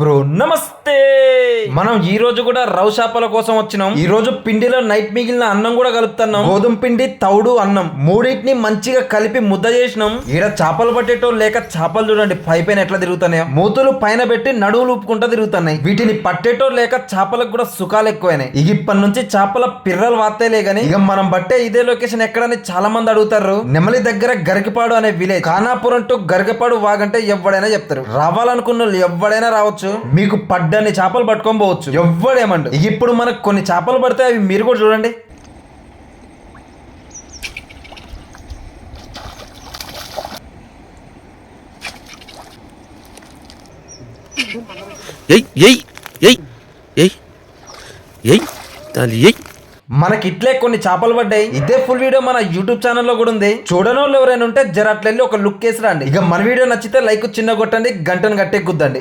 Bro ನಮಸ್ತೆ మనం ఈ రోజు కూడా రవ్ చేపల కోసం వచ్చినాం. ఈ రోజు పిండిలో నైట్ మిగిలిన అన్నం కూడా కలుపుతున్నాం. గోధుమ పిండి తౌడు అన్నం మూడింటిని మంచిగా కలిపి ముద్ద చేసినాం. ఈడ చేపలు పట్టేటో లేక చేపలు చూడండి పై పైన ఎట్లా తిరుగుతున్నాయో. మూతులు పైన పెట్టి నడువులు ఊపుకుంటా తిరుగుతున్నాయి. వీటిని పట్టేటో లేక చేపలకు కూడా సుఖాలు ఎక్కువైనాయి. ఇక ఇప్పటి నుంచి చేపల పిర్రలు వాతేలే గాని ఇక మనం బట్టే ఇదే లొకేషన్ ఎక్కడని చాలా మంది అడుగుతారు. నెమలి దగ్గర గరికపాడు అనే విలేజ్ ఖానాపురం టు గరికపాడు వాగంటే ఎవడైనా చెప్తారు. రావాలనుకున్న వాళ్ళు ఎవడైనా రావచ్చు. మీకు పడ్డని చేపలు పట్టుకొని పోవచ్చు. ఎవ్వడేమండు? ఇప్పుడు మనకు కొన్ని చేపలు పడితే అవి మీరు కూడా చూడండి. ఎయ్ ఎయ్ ఎయ్ ఎయ్ ఎయ్ దాని ఎయ్ మనకి ఇట్లే కొన్ని చేపలు పడ్డాయి. ఇదే ఫుల్ వీడియో మన యూట్యూబ్ ఛానల్లో కూడా ఉంది. చూడని వాళ్ళు ఎవరైనా ఉంటే జర అట్లెళ్ళి ఒక లుక్ వేసి రండి ఇక మన వీడియో నచ్చితే లైక్ చిన్న కొట్టండి గంటను గట్టే గుద్దండి